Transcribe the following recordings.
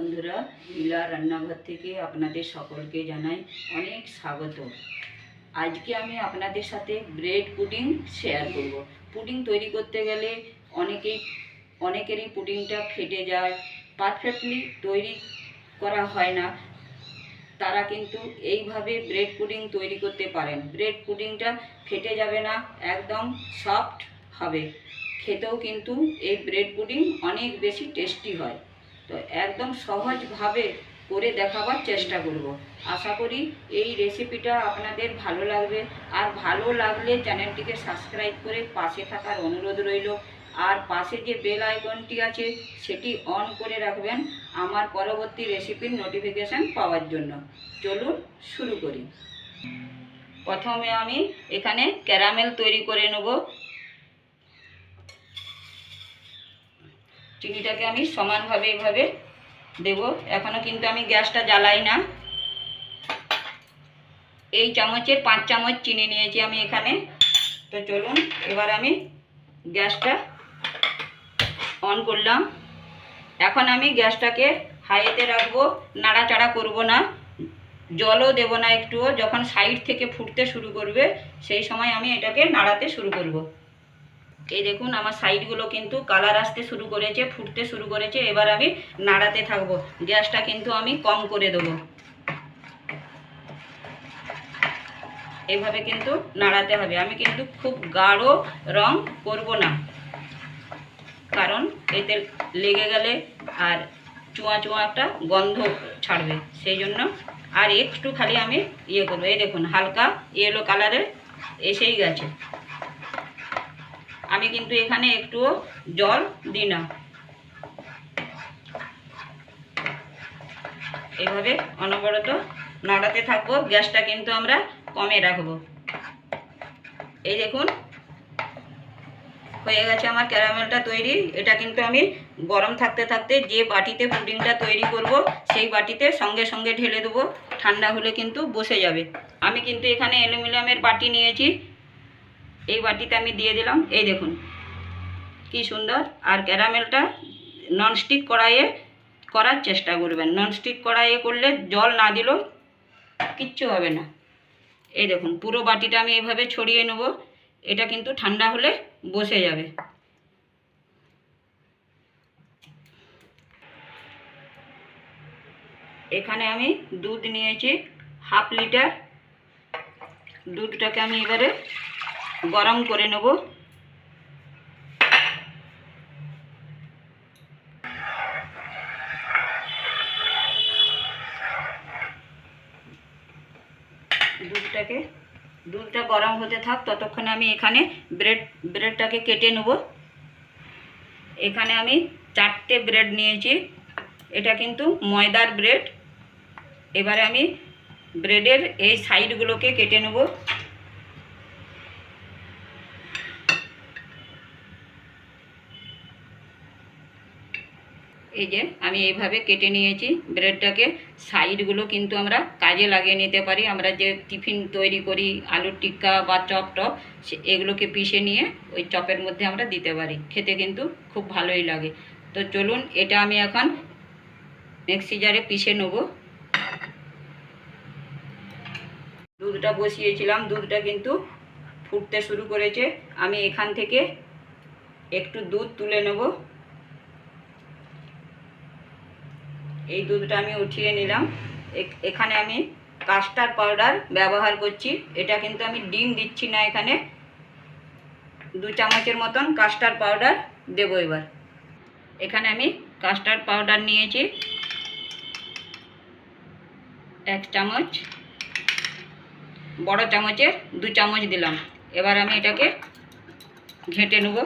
বন্ধুরা, লীলা রান্নাঘর থেকে আপনাদের সকলকে জানাই অনেক স্বাগত। আজকে আমি আপনাদের সাথে ব্রেড পুডিং শেয়ার করব। পুডিং তৈরি করতে গেলে অনেকেই, অনেকেরই পুডিংটা ফেটে যায়, পারফেক্টলি তৈরি করা হয় না। তারা কিন্তু এইভাবে ব্রেড পুডিং তৈরি করতে পারেন। ব্রেড পুডিংটা ফেটে যাবে না, একদম সফট হবে। খেতেও কিন্তু এই ব্রেড পুডিং অনেক বেশি টেস্টি হয়। তো একদম সহজভাবে করে দেখাবার চেষ্টা করব। আশা করি এই রেসিপিটা আপনাদের ভালো লাগবে। আর ভালো লাগলে চ্যানেলটিকে সাবস্ক্রাইব করে পাশে থাকার অনুরোধ রইল। আর পাশে যে বেল আইকনটি আছে, সেটি অন করে রাখবেন আমার পরবর্তী রেসিপির নোটিফিকেশান পাওয়ার জন্য। চলুন শুরু করি। প্রথমে আমি এখানে ক্যারামেল তৈরি করে নেব। চিনিটাকে আমি সমানভাবে এভাবে দেব। এখনও কিন্তু আমি গ্যাসটা জ্বালাই না। এই চামচের পাঁচ চামচ চিনি নিয়েছি আমি এখানে। তো চলুন, এবার আমি গ্যাসটা অন করলাম। এখন আমি গ্যাসটাকে হাইতে রাখব, নাড়াচাড়া করব না। জলও দেব না একটুও, যখন সাইড থেকে ফুটতে শুরু করবে, সেই সময় আমি এটাকে নাড়াতে শুরু করব। এই দেখুন, আমার সাইডগুলো কিন্তু কালার আসতে শুরু করেছে, ফুটতে শুরু করেছে, এবার আমি নাড়াতে থাকব। গ্যাসটা কিন্তু আমি কম করে দেবো। এভাবে কিন্তু নাড়াতে হবে। আমি কিন্তু খুব গাঢ় রং করব না। কারণ এতে লেগে গেলে আর চুয়া চুয়া একটা গন্ধ ছাড়বে। সেই জন্য আর একটু খালি আমি ইয়ে করব। এই দেখুন, হালকা ইয়েলো কালারের এসেই গেছে। আমি কিন্তু এখানে একটুও জল দিই না। এভাবে অনবরত নাড়াতে থাকব, গ্যাসটা কিন্তু আমরা কমে রাখব। এই দেখুন, হয়ে গেছে আমার ক্যারামেলটা তৈরি। এটা কিন্তু আমি গরম থাকতে থাকতে যে বাটিতে পুডিংটা তৈরি করব, সেই বাটিতে সঙ্গে সঙ্গে ঢেলে দেবো। ঠান্ডা হলে কিন্তু বসে যাবে। আমি কিন্তু এখানে অ্যালুমিনিয়ামের বাটি নিয়েছি। এই বাটিতে আমি দিয়ে দিলাম। এই দেখুন, কি সুন্দর। আর ক্যারামেলটা ননস্টিক কড়াইয়ে করার চেষ্টা করবেন। ননস্টিক কড়াইয়ে করলে জল না দিলেও কিচ্ছু হবে না। এই দেখুন, পুরো বাটিটা আমি এইভাবে ছড়িয়ে নেব। এটা কিন্তু ঠান্ডা হলে বসে যাবে। এখানে আমি দুধ নিয়েছি, হাফ লিটার। দুধটাকে আমি এবারে গরম করে নেব। দুধটাকে, দুধটা গরম হতে থাক, ততক্ষণে আমি এখানে ব্রেড, ব্রেডটাকে কেটে নেব। এখানে আমি চারটে ব্রেড নিয়েছি। এটা কিন্তু ময়দার ব্রেড। এবারে আমি ব্রেডের এই সাইডগুলোকে কেটে নেব। এই যে আমি এইভাবে কেটে নিয়েছি। ব্রেডটাকে সাইডগুলো কিন্তু আমরা কাজে লাগিয়ে নিতে পারি। আমরা যে টিফিন তৈরি করি, আলুর টিক্কা বা চপ টপ এগুলোকে পিষে নিয়ে ওই চপের মধ্যে আমরা দিতে পারি। খেতে কিন্তু খুব ভালোই লাগে। তো চলুন এটা আমি এখন মিক্সি জারে পিষে নেব। দুধটা বসিয়েছিলাম। দুধটা কিন্তু ফুটতে শুরু করেছে। আমি এখান থেকে একটু দুধ তুলে নেব। এই দুধটা আমি উঠিয়ে নিলাম। এখানে আমি কাস্টার্ড পাউডার ব্যবহার করছি। এটা কিন্তু আমি ডিম দিচ্ছি না এখানে। দু চামচের মতন কাস্টার্ড পাউডার দেবো এবার। এখানে আমি কাস্টার্ড পাউডার নিয়েছি। এক চামচ। বড় চামচের দু চামচ দিলাম। এবার আমি এটাকে ঘেঁটে নেব।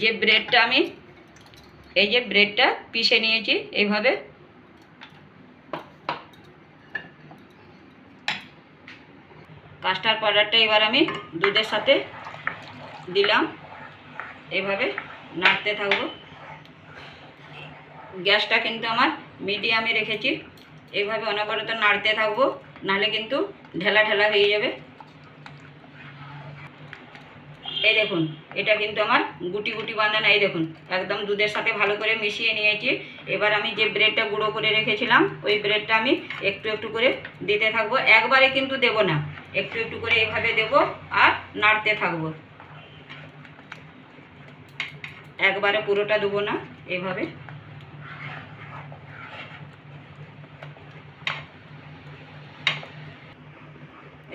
যে ব্রেডটা আমি, এই যে ব্রেডটা পিষে নিয়েছি এইভাবে। কাস্টার্ড পাউডারটা এবার আমি দুধের সাথে দিলাম। এইভাবে নাড়তে থাকব। গ্যাসটা কিন্তু আমার মিডিয়ামে রেখেছি। এইভাবে অনবরত নাড়তে থাকব, নাহলে কিন্তু ঢেলা ঢেলা হয়ে যাবে। এই দেখুন এটা কিন্তু আমার গুটি গুটি বাঁধানো, এই দেখুন, একদম দুধের সাথে ভালো করে মিশিয়ে নিয়েছি। এবার আমি যে ব্রেডটা গুঁড়ো করে রেখেছিলাম, ওই ব্রেডটা আমি একটু একটু করে দিতে থাকব। একবারে কিন্তু দেব না, একটু একটু করে এভাবে দেব আর নাড়তে থাকব। একবারে পুরোটা দেবো না, এভাবে।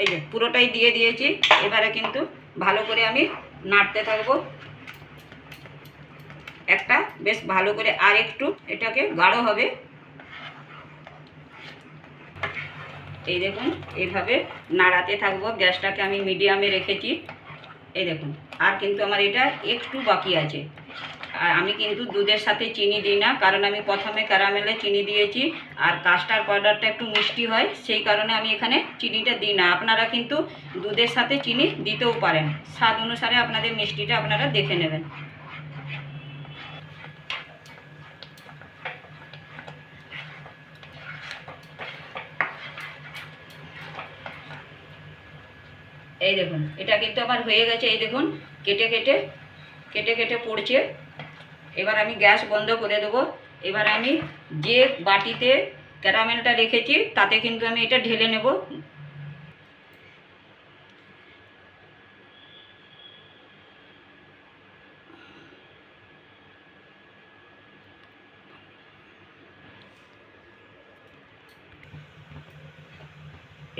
এই যে পুরোটাই দিয়ে দিয়েছি, এবারে কিন্তু ভালো করে আমি নাড়তে থাকব। একটা বেশ ভালো করে আর একটু এটাকে গাঢ় হবে। এই দেখুন এইভাবে নাড়াতে থাকব। গ্যাসটাকে আমি মিডিয়ামে রেখেছি। এই দেখুন, আর কিন্তু আমার এটা একটু বাকি আছে। আমি কিন্তু দুধের সাথে চিনি দিই না, কারণ আমি প্রথমে ক্যারামেলে চিনি দিয়েছি আর কাস্টার্ড পাউডারটা একটু মিষ্টি হয়, সেই কারণে আমি এখানে চিনিটা দিই না। আপনারা কিন্তু দুধের সাথে চিনি দিতেও পারেন। স্বাদ অনুসারে আপনাদের মিষ্টিটা আপনারা দেখে নেবেন। এই দেখুন, এটা কিন্তু আবার হয়ে গেছে, এই দেখুন, কেটে কেটে কেটে কেটে পড়ছে। এবার আমি গ্যাস বন্ধ করে দেবো। এবার আমি যে বাটিতে ক্যারামেলটা রেখেছি, তাতে কিন্তু আমি এটা ঢেলে নেব।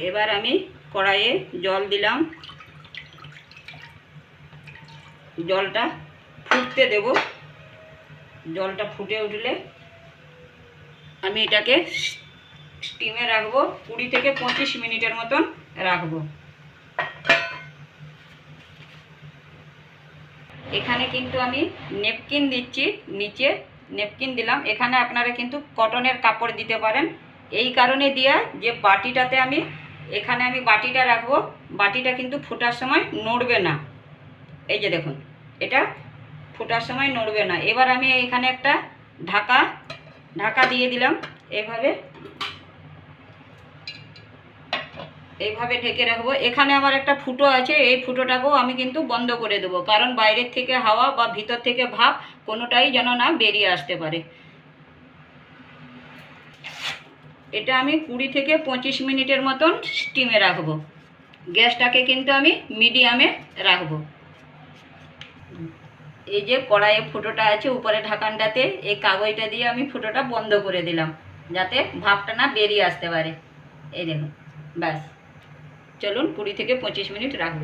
এবার আমি কড়াইয়ে জল দিলাম। জলটা ফুটতে দেব। জলটা ফুটে উঠলে আমি এটাকে স্টিমে রাখব, কুড়ি থেকে পঁচিশ মিনিটের মতন রাখব। এখানে কিন্তু আমি নেপকিন দিচ্ছি, নিচে নেপকিন দিলাম। এখানে আপনারা কিন্তু কটনের কাপড় দিতে পারেন। এই কারণে দিয়া যে বাটিটাতে আমি, এখানে আমি বাটিটা রাখব, বাটিটা কিন্তু ফোটার সময় নড়বে না। এই যে দেখুন, এটা ফোটার সময় নড়বে না। এবার আমি এখানে একটা ঢাকা ঢাকা দিয়ে দিলাম। এভাবে এইভাবে ঢেকে রাখব। এখানে আমার একটা ফুটো আছে, এই ফুটোটাকেও আমি কিন্তু বন্ধ করে দেবো। কারণ বাইরের থেকে হাওয়া বা ভিতর থেকে ভাপ কোনোটাই যেন না বেরিয়ে আসতে পারে। এটা আমি কুড়ি থেকে পঁচিশ মিনিটের মতন স্টিমে রাখব। গ্যাসটাকে কিন্তু আমি মিডিয়ামে রাখব। এই যে কড়াইয়ে ফুটোটা আছে, উপরে ঢাকানটাতে, এই কাগজটা দিয়ে আমি ফুটোটা বন্ধ করে দিলাম, যাতে ভাপটা না বেরিয়ে আসতে পারে। এই দেখুন, ব্যাস। চলুন কুড়ি থেকে পঁচিশ মিনিট রাখব।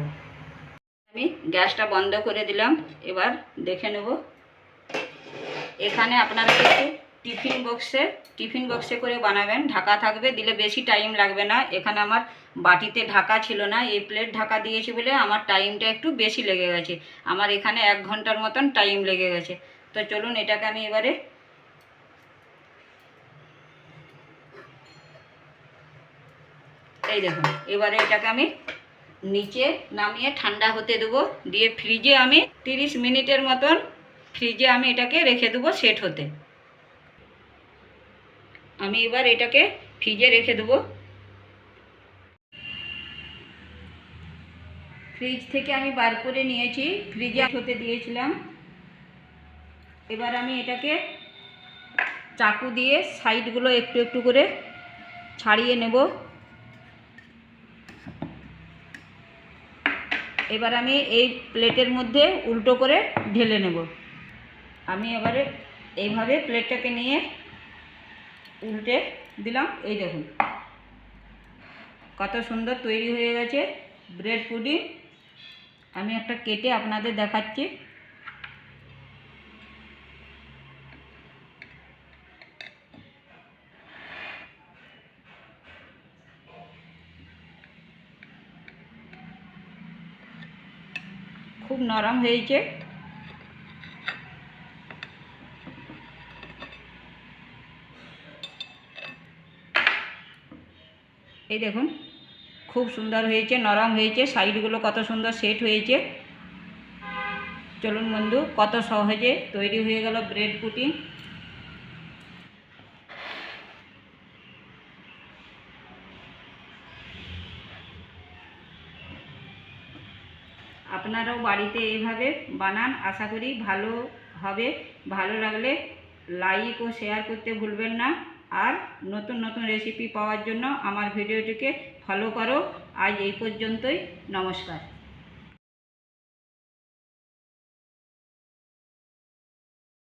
আমি গ্যাসটা বন্ধ করে দিলাম, এবার দেখে নেব। এখানে আপনারা কিন্তু টিফিন বক্সে টিফিন বক্সে করে বানাবেন। ঢাকা থাকবে, দিলে বেশি টাইম লাগবে না। এখানে আমার বাটিতে ঢাকা ছিল না, এই প্লেট ঢাকা দিয়েছি বলে আমার টাইমটা একটু বেশি লেগে গেছে। আমার এখানে এক ঘণ্টার মতন টাইম লেগে গেছে। তো চলুন, এটাকে আমি এবারে এই দেখুন, এবারে এটাকে আমি নিচে নামিয়ে ঠান্ডা হতে দেবো। দিয়ে ফ্রিজে আমি তিরিশ মিনিটের মতন ফ্রিজে আমি এটাকে রেখে দেবো সেট হতে। আমি এবার এটাকে ফ্রিজে রেখে দেবো। ফ্রিজ থেকে আমি বার করে নিয়েছি, ফ্রিজে হতে দিয়েছিলাম। এবার আমি এটাকে চাকু দিয়ে সাইডগুলো একটু একটু করে ছাড়িয়ে নেব। এবার আমি এই প্লেটের মধ্যে উল্টো করে ঢেলে নেব। আমি এবারে এইভাবে প্লেটটাকে নিয়ে উল্টে দিলাম, এই দেখুন। কত সুন্দর তৈরি হয়ে গেছে ব্রেড পুডিং। আমি একটা কেটে আপনাদের দেখাচ্ছি। খুব নরম হয়েছে। এই দেখুন, খুব সুন্দর হয়েছে, নরম হয়েছে, সাইডগুলো কত সুন্দর সেট হয়েছে। চলুন বন্ধু, কত সহজে তৈরি হয়ে গেল ব্রেড পুটিং আপনারাও বাড়িতে এইভাবে বানান, আশা করি ভালো হবে। ভালো লাগলে লাইক ও শেয়ার করতে ভুলবেন না। আর নতুন নতুন রেসিপি পাওয়ার জন্য আমার ভিডিওটিকে ফলো করো। আজ এই পর্যন্তই নমস্কার।